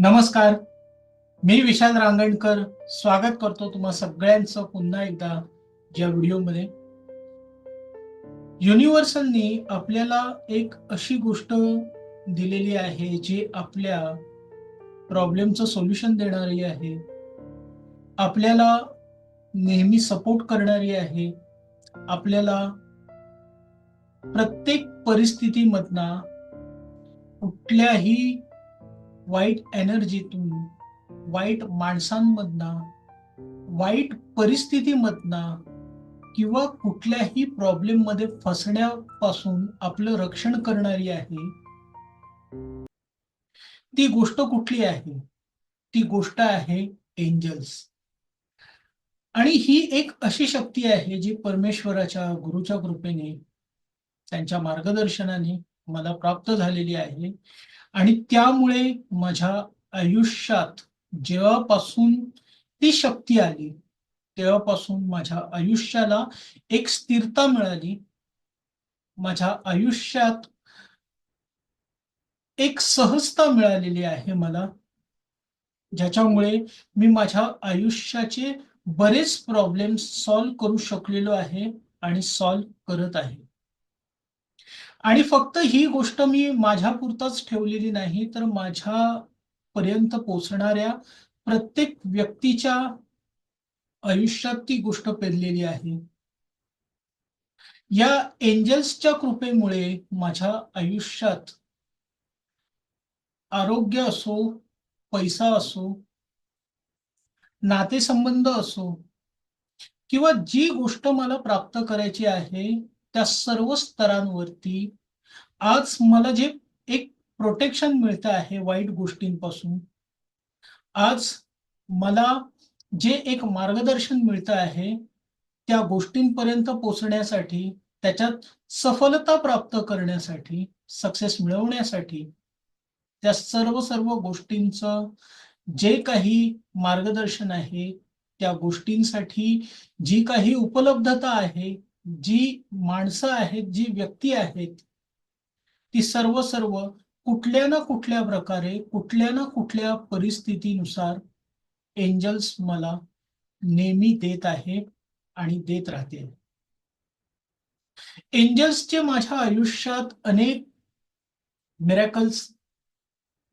नमस्कार. मी विशाल रांगणकर स्वागत करतो तुम्हा सगळ्यांचं पुन्हा एकदा या व्हिडिओमध्ये. युनिव्हर्सलनी आपल्याला एक अशी गोष्ट दिलेली आहे जी आपल्या प्रॉब्लेमचं सोल्युशन देणारी आहे. आपल्याला नेहमी सपोर्ट करणारी आहे. आपल्याला प्रत्येक परिस्थितीमधना कुठल्याही वाईट एनर्जीतून वाईट माणसांमधनं वाईट परिस्थितीमधनं किंवा कुठल्याही प्रॉब्लेममध्ये फसण्यापासून आपलं रक्षण करणारी आहे ती गोष्ट कुठली आहे? ती गोष्ट आहे एंजल्स आणि ही एक अशी शक्ती आहे जी परमेश्वराच्या गुरुच्या कृपेने त्यांच्या मार्गदर्शनाने मला प्राप्त झालेली आहे. आणि त्यामुळे माझ्या आयुष्यात जेव्हापासून ती शक्ती आली तेव्हापासून माझ्या आयुष्याला एक स्थिरता मिळाली माझ्या आयुष्यात एक सहजता मिळालेली आहे मला ज्याच्यामुळे मी माझ्या आयुष्याचे बरेच प्रॉब्लेम सॉल्व्ह करू शकलेलो आहे आणि सॉल्व्ह करत आहे. आणि फक्त ही गोष्ट मी माझ्या पुरताच ठेवलेली नाही तर माझ्या पर्यंत पोचणाऱ्या प्रत्येक व्यक्तीच्या आयुष्यात ती गोष्ट पेरलेली आहे. या एंजल्सच्या कृपेमुळे माझ्या आयुष्यात आरोग्य असो पैसा असो नातेसंबंध असो किंवा जी गोष्ट मला प्राप्त करायची आहे त्या सर्व स्तरांवरती आज मला जे एक प्रोटेक्शन मिळतं आहे वाईट गोष्टींपासून आज मला जे एक मार्गदर्शन मिळतं आहे त्या गोष्टींपर्यंत पोचण्यासाठी त्याच्यात सफलता प्राप्त करण्यासाठी सक्सेस मिळवण्यासाठी त्या सर्व सर्व गोष्टींचं जे काही मार्गदर्शन आहे त्या गोष्टींसाठी जी काही उपलब्धता आहे जी माणसं आहेत जी व्यक्ती आहेत ती सर्व सर्व कुठल्या ना कुठल्या प्रकारे कुठल्या ना कुठल्या परिस्थितीनुसार एंजल्स मला नेहमी देत आहे आणि देत राहते एंजल्सचे माझ्या आयुष्यात अनेक मिरॅकल्स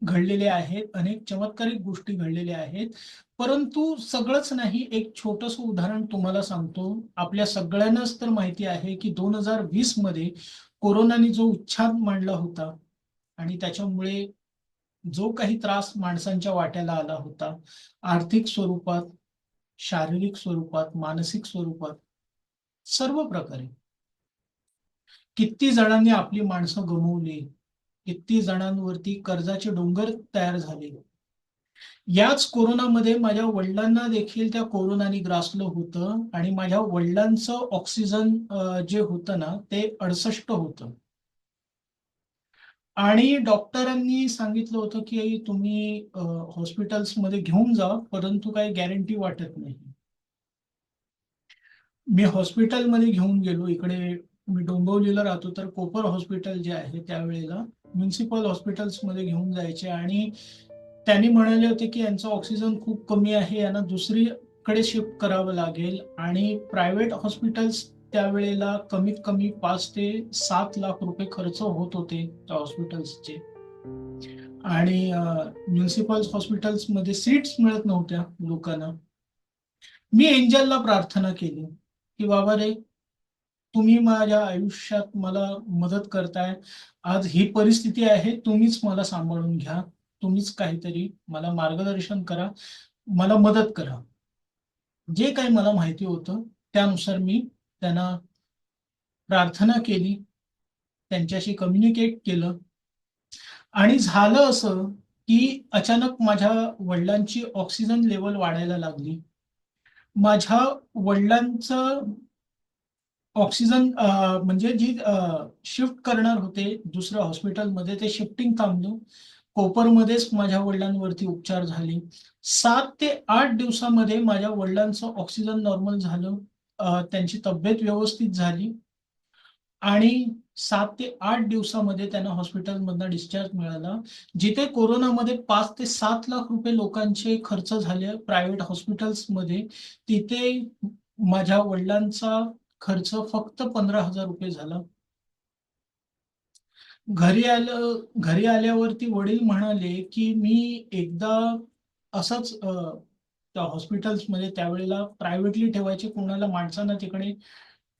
घडलेले आहेत अनेक चमत्कारिक गोष्टी घडलेल्या आहेत. परंतु सगळंच नाही एक छोटस उदाहरण तुम्हाला सांगतो. आपल्या सगळ्यांनाच तर माहिती आहे की दोन हजार वीसमध्ये कोरोनाने जो उच्छाद मांडला होता आणि त्याच्यामुळे जो काही त्रास माणसांच्या वाट्याला आला होता आर्थिक स्वरूपात शारीरिक स्वरूपात मानसिक स्वरूपात सर्व प्रकारे. किती जणांनी आपली माणसं गमवली किती जणांवरती कर्जाचे डोंगर तयार झाले याच कोरोनामध्ये माझ्या वडिलांना देखील त्या कोरोनाने ग्रासलं होतं आणि माझ्या वडिलांचं ऑक्सिजन जे होतं ना ते अडसष्ट होतं. आणि डॉक्टरांनी सांगितलं होतं की तुम्ही हॉस्पिटल्समध्ये घेऊन जा परंतु काही गॅरंटी वाटत नाही. मी हॉस्पिटलमध्ये घेऊन गेलो. इकडे मी डोंबिवलीला राहतो तर कोपर हॉस्पिटल जे आहे त्यावेळेला म्युन्सिपल हॉस्पिटल्समध्ये घेऊन जायचे आणि त्यांनी म्हणाले होते की यांचं ऑक्सिजन खूप कमी आहे यांना दुसरीकडे शिफ्ट करावं लागेल. आणि प्रायव्हेट हॉस्पिटल्स त्यावेळेला कमीत कमी पाच ते सात लाख रुपये खर्च होत होते त्या हॉस्पिटल्सचे आणि म्युन्सिपल हॉस्पिटल्समध्ये सीट्स मिळत नव्हत्या लोकांना. मी एंजलला प्रार्थना केली की बाबा रे तुम्ही माझ्या आयुष्यात मला मदत करताय. आज ही परिस्थिती आहे तुम्हीच मला सांभाळून घ्या. तुम्हीच काहीतरी मला मार्गदर्शन करा मला मदत करा. जे काही मला माहिती होतं त्यानुसार मी त्यांना प्रार्थना केली त्यांच्याशी कम्युनिकेट केलं. आणि झालं असं की अचानक माझ्या वडिलांची ऑक्सिजन लेवल वाढायला लागली. माझ्या वडिलांचं ऑक्सिजन म्हणजे जी शिफ्ट करणार होते दुसऱ्या हॉस्पिटलमध्ये ते शिफ्टिंग थांबलं. कोपरमध्येच माझ्या वडिलांवरती उपचार झाले. सात ते आठ दिवसामध्ये माझ्या वडिलांचं ऑक्सिजन नॉर्मल झालं. त्यांची तब्येत व्यवस्थित झाली. आणि सात ते आठ दिवसामध्ये त्यांना हॉस्पिटलमधनं डिस्चार्ज मिळाला. जिथे कोरोनामध्ये पाच ते सात लाख रुपये लोकांचे खर्च झाले प्रायव्हेट हॉस्पिटल्समध्ये तिथे माझ्या वडिलांचा खर्च फक्त पंधरा हजार रुपये झाला. घरी आलं घरी आल्यावरती वडील म्हणाले की मी एकदा असंच त्या हॉस्पिटल्समध्ये त्यावेळेला प्रायव्हेटली ठेवायचे कोणाला माणसांना तिकडे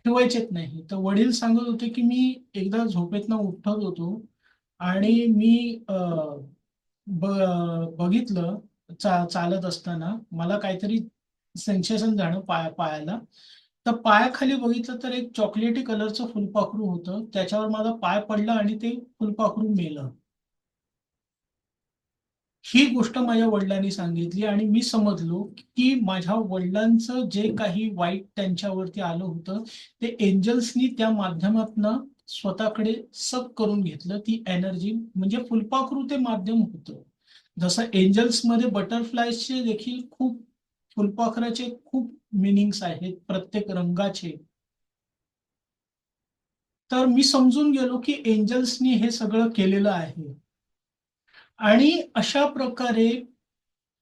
ठेवायचेच नाही. तर वडील सांगत होते की मी एकदा झोपेतनं उठत होतो आणि मी बघितलं चा चालत असताना मला काहीतरी सेन्सेशन जाणं पाय पायाला. तर पायाखाली बघितलं तर एक चॉकलेटी कलरचं फुलपाखरू होतं. त्याच्यावर माझा पाय पडला आणि ते फुलपाखरू मेलं. ही गोष्ट माझ्या वडिलांनी सांगितली आणि मी समजलो की माझ्या वडिलांचं जे काही वाईट त्यांच्यावरती आलं होतं ते एंजल्सनी त्या माध्यमातनं स्वतःकडे सब करून घेतलं. ती एनर्जी म्हणजे फुलपाखरू ते माध्यम होतं. जसं एंजल्समध्ये बटरफ्लायचे देखील खूप फुलपाखराचे खूप मिनिंग्स आहेत प्रत्येक रंगाचे. तर मी समजून गेलो की एंजल्सनी हे सगळं केलेलं आहे. आणि अशा प्रकारे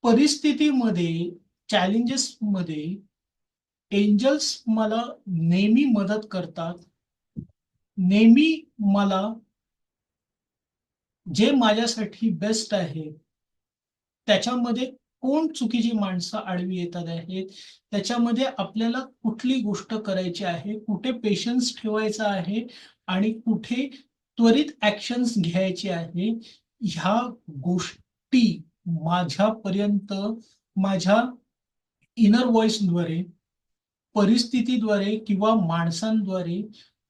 परिस्थितीमध्ये चॅलेंजेस मध्ये एंजल्स मला नेहमी मदत करतात. नेहमी मला जे माझ्यासाठी बेस्ट आहे त्याच्यामध्ये कोण चुकीची माणसं आडवी येतात आहेत? त्याच्यामध्ये आपल्याला कुठली गोष्ट करायची आहे? कुठे पेशन्स ठेवायचा आहे? आणि कुठे त्वरित ऍक्शन्स घ्यायचे आहे? ह्या गोष्टी माझ्यापर्यंत माझ्या इनर व्हॉइसद्वारे परिस्थितीद्वारे किंवा माणसांद्वारे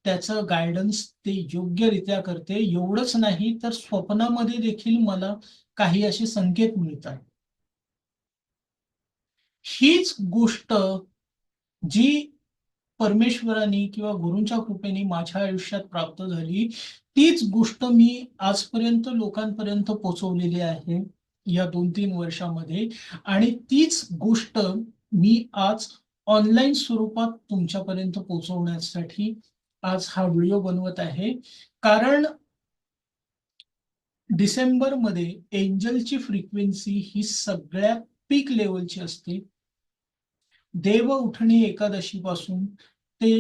त्याचं गायडन्स ते योग्यरित्या करते. एवढंच नाही तर स्वप्नामध्ये देखील मला काही असे संकेत मिळतात. हीच गोष्ट जी परमेश्वराने किंवा गुरूंच्या कृपेने माझ्या आयुष्यात प्राप्त झाली तीच गोष्ट मी आजपर्यंत लोकांपर्यंत पोहोचवलेली आहे या दोन तीन वर्षामध्ये. आणि तीच गोष्ट मी आज ऑनलाईन स्वरूपात तुमच्यापर्यंत पोहोचवण्यासाठी आज हा व्हिडिओ बनवत आहे. कारण डिसेंबरमध्ये एंजलची फ्रिक्वेन्सी ही सगळ्यात पीक लेवलची असते. देव उठणी एकादशी पासून ते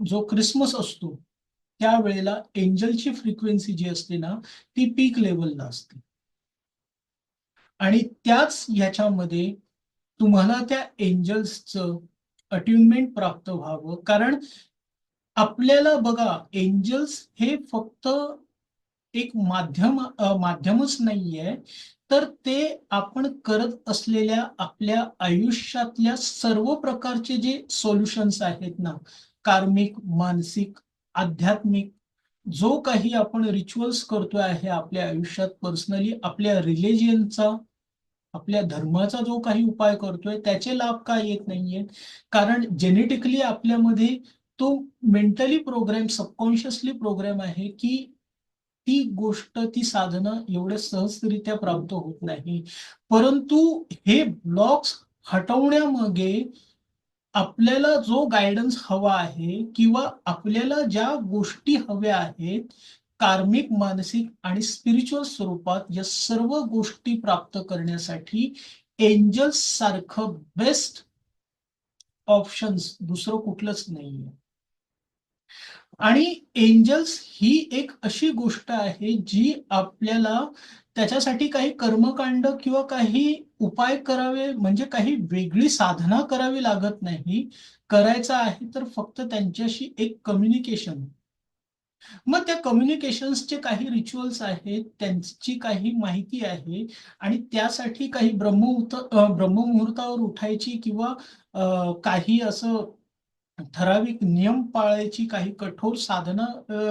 जो क्रिसमस असतो त्यावेळेला एंजलची फ्रिक्वेन्सी जी असते ना ती पीक लेवलला असते. आणि त्याच ह्याच्यामध्ये तुम्हाला त्या एंजल्सचं अट्युनमेंट प्राप्त व्हावं. कारण आपल्याला बघा एंजल्स हे फक्त एक माध्यम माध्यमच नाहीये. तर ते आपण करत असलेल्या आपल्या आयुष्यातल्या सर्व प्रकारचे जे सोल्युशन्स आहेत ना कार्मिक मानसिक आध्यात्मिक जो काही आपण रिच्युअल्स करतोय आहे आपल्या आयुष्यात पर्सनली आपल्या रिलिजियनचा आपल्या धर्माचा जो काही उपाय करतोय त्याचे लाभ काय येत नाहीये कारण जेनेटिकली आपल्यामध्ये तो मेंटली प्रोग्राम सबकॉन्शियसली प्रोग्राम आहे की ती गोष्ट ती साधनं एवढ्या सहजरित्या प्राप्त होत नाही. परंतु हे ब्लॉक्स हटवण्यामागे आपल्याला जो गायडन्स हवा आहे किंवा आपल्याला ज्या गोष्टी हव्या आहेत कार्मिक मानसिक आणि स्पिरिच्युअल स्वरूपात या सर्व गोष्टी प्राप्त करण्यासाठी एंजल्स सारखं बेस्ट ऑप्शन्स दुसरं कुठलंच नाहीये. आणि एंजल्स ही एक अशी गोष्ट आहे जी आपल्याला त्याच्यासाठी काही कर्मकांड किंवा काही उपाय करावे म्हणजे काही वेगळी साधना करावी लागत नाही. करायचं आहे तर फक्त त्यांच्याशी एक कम्युनिकेशन मग त्या कम्युनिकेशन्सचे काही रिच्युअल्स आहेत त्यांची काही माहिती आहे आणि त्यासाठी काही ब्रह्ममुहूर्त ब्रह्ममुहूर्तावर उठायची किंवा काही असं ठराविक नियम पाळायची काही कठोर साधना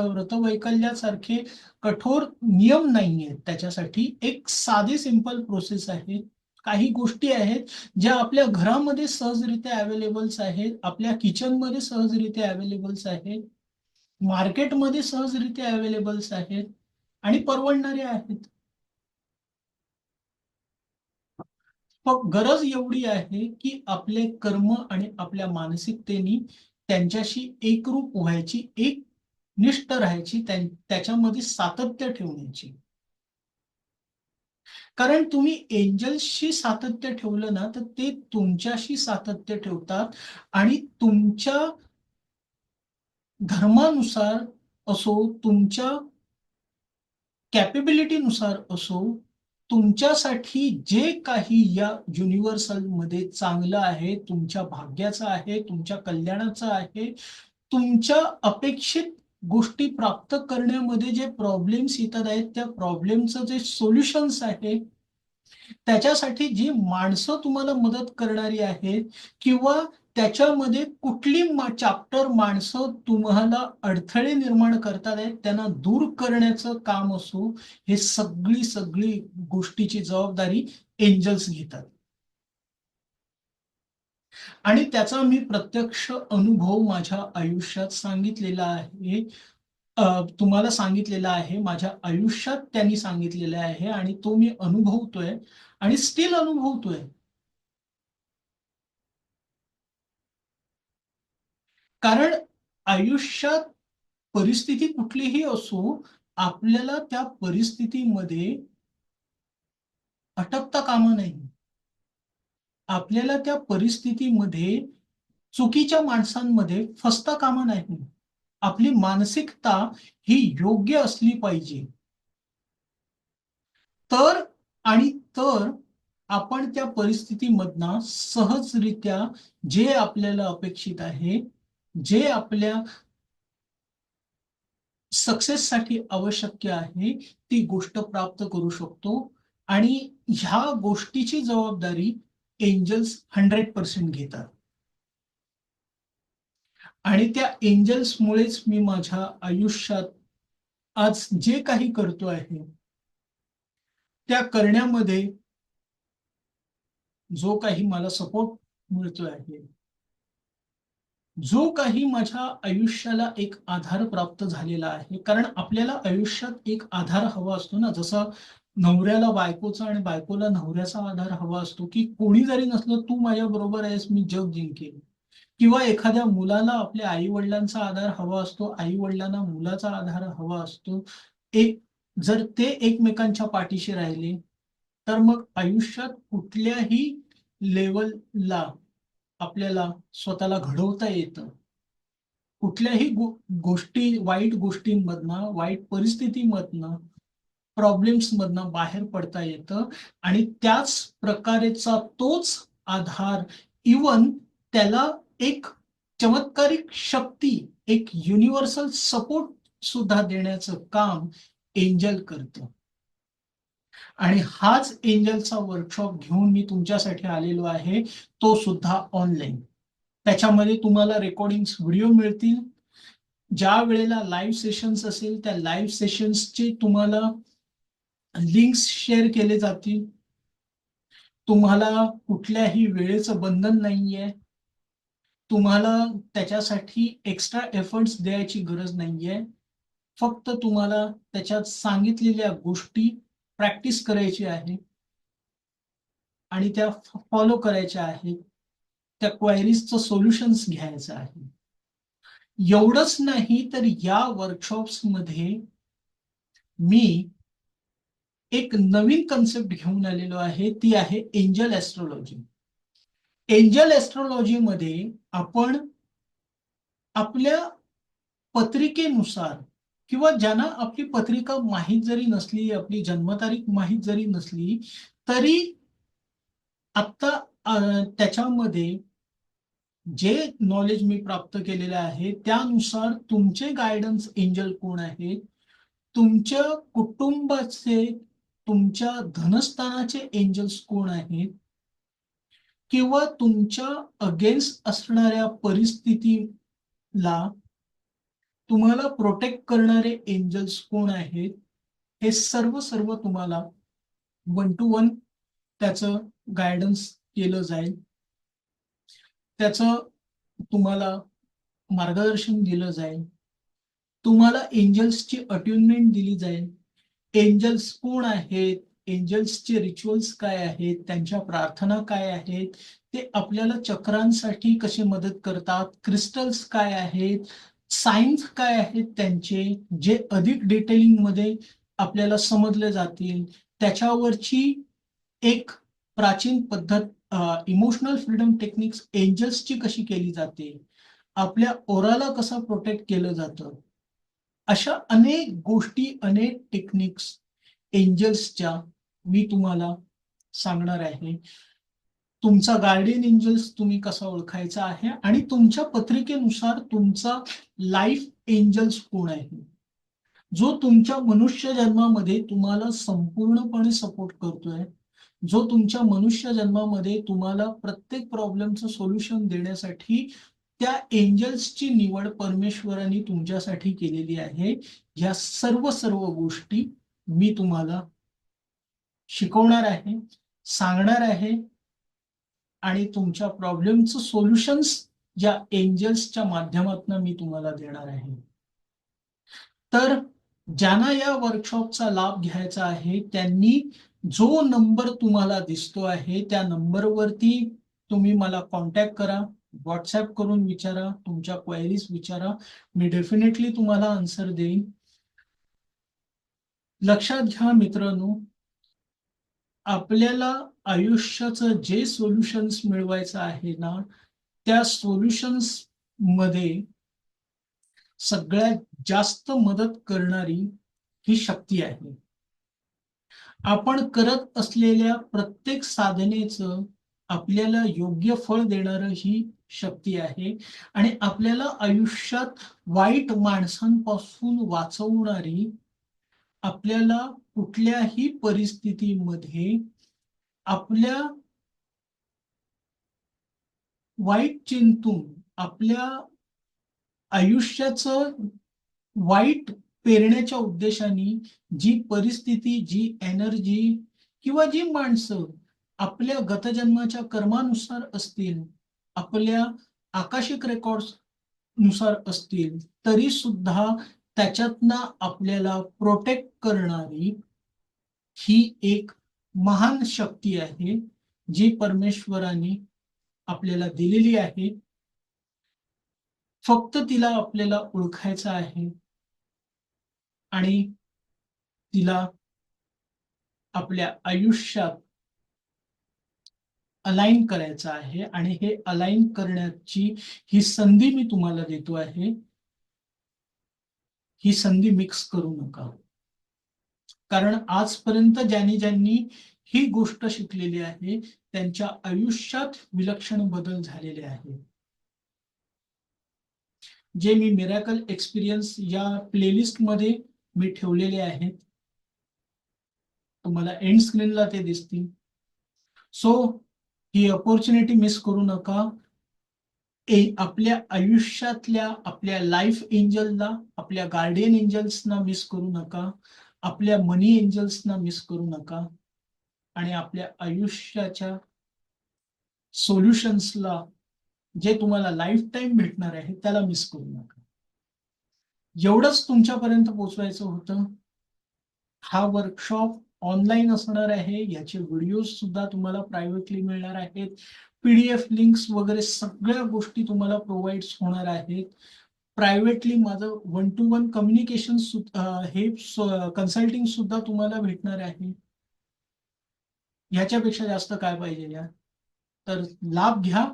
व्रतवैकल्यासारखे कठोर नियम नाही आहेत त्याच्यासाठी एक साधी सिंपल प्रोसेस आहे काही गोष्टी आहेत ज्या आपल्या घरामध्ये सहजरित्या अवेलेबल्स आहेत आपल्या किचनमध्ये सहजरित्या अवेलेबल्स आहेत मार्केटमध्ये सहजरित्या अवेलेबल्स आहेत आणि परवडणारे आहेत. गरज एवढी आहे की आपले कर्म आणि आपल्या मानसिकतेनी त्यांच्याशी एकरूप व्हायची एक निष्ठ राहायची त्याच्यामध्ये सातत्य ठेवण्याची. कारण तुम्ही एंजल्सशी सातत्य ठेवलं ना तर ते तुमच्याशी सातत्य ठेवतात आणि तुमच्या धर्मानुसार असो तुमच्या कॅपेबिलिटीनुसार असो तुमच्यासाठी जे काही या युनिव्हर्सलमध्ये चांगलं आहे तुमच्या भाग्याचं आहे तुमच्या कल्याणाचं आहे तुमच्या अपेक्षित गोष्टी प्राप्त करण्यामध्ये जे प्रॉब्लेम्स येतात आहेत त्या प्रॉब्लेमचं जे सोल्युशन्स आहे त्याच्यासाठी जी माणसं तुम्हाला मदत करणारी आहेत किंवा त्याच्यामध्ये कुठली चॅप्टर माणसं तुम्हाला अडथळे निर्माण करतात आहेत त्यांना दूर करण्याचं काम असो हे सगळी सगळी गोष्टीची जबाबदारी एंजल्स घेतात. आणि त्याचा मी प्रत्यक्ष अनुभव माझ्या आयुष्यात सांगितलेला आहे. तुम्हाला सांगितलेला आहे माझ्या आयुष्यात त्यांनी सांगितलेला आहे आणि तो मी अनुभवतोय आणि स्टील अनुभवतोय. कारण आयुष्यात परिस्थिती कुठलीही असो आपल्याला त्या परिस्थितीमध्ये अटकता कामा नाही आपल्याला त्या परिस्थितीमध्ये चुकीच्या माणसांमध्ये फसता कामा नाही आपली मानसिकता ही योग्य असली पाहिजे. तर आणि तर आपण त्या परिस्थितीमधनं सहजरित्या जे आपल्याला अपेक्षित आहे जे आपल्या सक्सेससाठी आवश्यक आहे ती गोष्ट प्राप्त करू शकतो. आणि ह्या गोष्टीची जबाबदारी एंजल्स हंड्रेड पर्सेंट घेतात. आणि त्या एंजल्समुळेच मी माझ्या आयुष्यात आज जे काही करतो आहे त्या करण्यामध्ये जो काही मला सपोर्ट मिळतो आहे जो काही माझ्या आयुष्याला एक आधार प्राप्त झालेला आहे कारण आपल्याला आयुष्यात एक आधार हवा असतो ना जसा नवऱ्याला बायकोचा आणि बायकोला नवऱ्याचा आधार हवा असतो की कोणी जरी नसलं तू माझ्या बरोबर आहेस मी जग जिंकेन. किंवा एखाद्या मुलाला आपल्या आई वडिलांचा आधार हवा असतो आई वडिलांना मुलाचा आधार हवा असतो एक जर ते एकमेकांच्या पाठीशी राहिले तर मग आयुष्यात कुठल्याही लेवलला आपल्याला स्वतःला घडवता येतं. कुठल्याही गो गोष्टी वाईट गोष्टींमधनं वाईट परिस्थितीमधनं प्रॉब्लेम्समधनं बाहेर पडता येतं आणि त्याच प्रकारेचा तोच आधार इवन त्याला एक चमत्कारिक शक्ती एक युनिव्हर्सल सपोर्ट सुद्धा देण्याचं काम एंजल करतं. आणि हाच एंजलचा वर्कशॉप घेऊन मी तुमच्यासाठी आलेलो आहे. तो सुद्धा ऑनलाईन त्याच्यामध्ये तुम्हाला रेकॉर्डिंग व्हिडिओ मिळतील. ज्या वेळेला लाईव्ह सेशन्स असेल त्या लाईव्ह सेशन्सचे तुम्हाला लिंक्स शेअर केले जातील. तुम्हाला कुठल्याही वेळेचं बंधन नाहीये. तुम्हाला त्याच्यासाठी एक्स्ट्रा एफर्ट्स द्यायची गरज नाहीये. फक्त तुम्हाला त्याच्यात सांगितलेल्या गोष्टी प्रॅक्टिस करायची आहे. आणि त्या फॉलो करायच्या आहेत त्या क्वायरीजचं सोल्युशन्स घ्यायचं आहे. एवढंच नाही तर या वर्कशॉप्समध्ये मी एक नवीन कन्सेप्ट घेऊन आलेलो आहे. ती आहे एंजल ऍस्ट्रॉलॉजी एंजल ऍस्ट्रॉलॉजी मध्ये आपण आपल्या पत्रिकेनुसार किंवा ज्यांना आपली पत्रिका माहीत जरी नसली आपली जन्मतारीख माहीत जरी नसली तरी आता त्याच्यामध्ये जे नॉलेज मी प्राप्त केलेलं आहे त्यानुसार तुमचे गायडन्स एंजल कोण आहेत तुमच्या कुटुंबाचे तुमच्या धनस्थानाचे एंजल्स कोण आहेत? किंवा तुमच्या अगेन्स्ट असणाऱ्या परिस्थितीला तुम्हाला प्रोटेक्ट करणारे एंजल्स कोण आहेत? हे सर्व सर्व तुम्हाला वन टू वन त्याचं गायडन्स केलं जाईल. त्याचं तुम्हाला मार्गदर्शन दिलं जाईल. तुम्हाला एंजल्सची अट्युनमेंट दिली जाईल. एंजल्स कोण आहेत? एंजल्सचे रिच्युअल्स काय आहेत? त्यांच्या प्रार्थना काय आहेत? ते आपल्याला चक्रांसाठी कसे मदत करतात? क्रिस्टल्स काय आहेत? सायन्स काय आहेत त्यांचे जे अधिक डिटेलिंगमध्ये आपल्याला समजले जातील त्याच्यावरची एक प्राचीन पद्धत इमोशनल फ्रीडम टेक्निक्स एंजल्सची कशी केली जाते आपल्या ओराला कसं प्रोटेक्ट केलं जातं अशा अनेक गोष्टी अनेक टेक्निक्स एंजल्सच्या मी तुम्हाला सांगणार आहे. तुमचा गार्डियन एंजल्स तुम्ही कसा ओळखायचा आहे आणि तुमच्या पत्रिकेनुसार तुमचा लाईफ एंजल्स कोण आहे जो तुमच्या मनुष्य जन्मामध्ये तुम्हाला संपूर्णपणे सपोर्ट करतोय जो तुमच्या मनुष्य जन्मामध्ये तुम्हाला प्रत्येक प्रॉब्लेमचं सोल्युशन देण्यासाठी त्या एंजल्सची निवड परमेश्वरांनी तुमच्यासाठी केलेली आहे. या सर्व सर्व गोष्टी मी तुम्हाला शिकवणार आहे सांगणार आहे. आणि तुमच्या प्रॉब्लेमचं सोल्युशन्स या एंजल्सच्या माध्यमातून मी तुम्हाला देणार आहे. तर ज्यांना या वर्कशॉपचा लाभ घ्यायचा आहे त्यांनी जो नंबर तुम्हाला दिसतो आहे त्या नंबरवरती तुम्ही मला कॉन्टॅक्ट करा व्हॉट्सअप करून विचारा तुमच्या क्वेरीज विचारा मी डेफिनेटली तुम्हाला आन्सर देईन. लक्षात घ्या मित्रांनो आपल्याला आयुष्याचं जे सोल्युशन्स मिळवायचं आहे ना त्या सोल्युशन्समध्ये सगळ्यात जास्त मदत करणारी ही शक्ती आहे. आपण करत असलेल्या प्रत्येक साधनेचं आपल्याला योग्य फळ देणार ही शक्ती आहे आणि आपल्याला आयुष्यात वाईट माणसांपासून वाचवणारी आपल्याला कुठल्याही परिस्थितीमध्ये आपल्या वाईट चिंतून आपल्या आयुष्याचं वाईट पेरण्याच्या उद्देशाने जी परिस्थिती जी एनर्जी किंवा जी माणसं आपल्या गतजन्माच्या कर्मानुसार असतील आपल्या आकाशिक रेकॉर्ड्सनुसार असतील तरी सुद्धा त्याच्यातनं आपल्याला प्रोटेक्ट करणारी ही एक महान शक्ती आहे जी परमेश्वराने आपल्याला दिलेली आहे. फक्त तिला आपल्याला ओळखायचं आहे आणि तिला आपल्या आयुष्यात अलाइन करायचं आहे आणि हे अलाइन करण्याची ही संधी मी तुम्हाला देतो आहे. ही संधी मिक्स करू नका. कारण आजपर्यंत ज्यांनी ज्यांनी ही गोष्ट शिकलेली आहे त्यांच्या आयुष्यात विलक्षण बदल झालेले आहे जे मी मिरॅकल एक्सपिरियन्स या प्लेलिस्टमध्ये मी ठेवलेले आहेत. तुम्हाला एंड स्क्रीनला ते दिसतील. सो ही अपॉर्च्युनिटी मिस करू नका. ए आपल्या आयुष्यातल्या आपल्या लाईफ एंजलला आपल्या गार्डियन एंजल्सना मिस करू नका. आपल्या मनी एंजल्सना मिस करू नका. आणि आपल्या आयुष्याच्या सोल्युशन्सला जे तुम्हाला लाईफ टाईम भेटणार आहे त्याला मिस करू नका. एवढंच तुमच्यापर्यंत पोचवायचं होतं. हा वर्कशॉप ऑनलाईन असणार आहे. याचे व्हिडिओज सुद्धा तुम्हाला प्रायव्हेटली मिळणार आहेत. पीडीएफ लिंक्स वगैरे सगळ्या गोष्टी तुम्हाला प्रोव्हाइड होणार आहेत. प्रायव्हेटली माझं वन टू वन कम्युनिकेशन हे कन्सल्टिंग सुद्धा तुम्हाला भेटणार आहे. ह्याच्यापेक्षा जास्त काय पाहिजे या? तर लाभ घ्या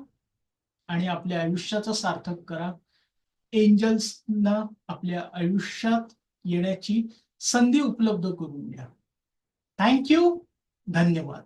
आणि आपल्या आयुष्याचं सार्थक करा. एंजल्सना आपल्या आयुष्यात येण्याची संधी उपलब्ध करून द्या थँक्यू धन्यवाद.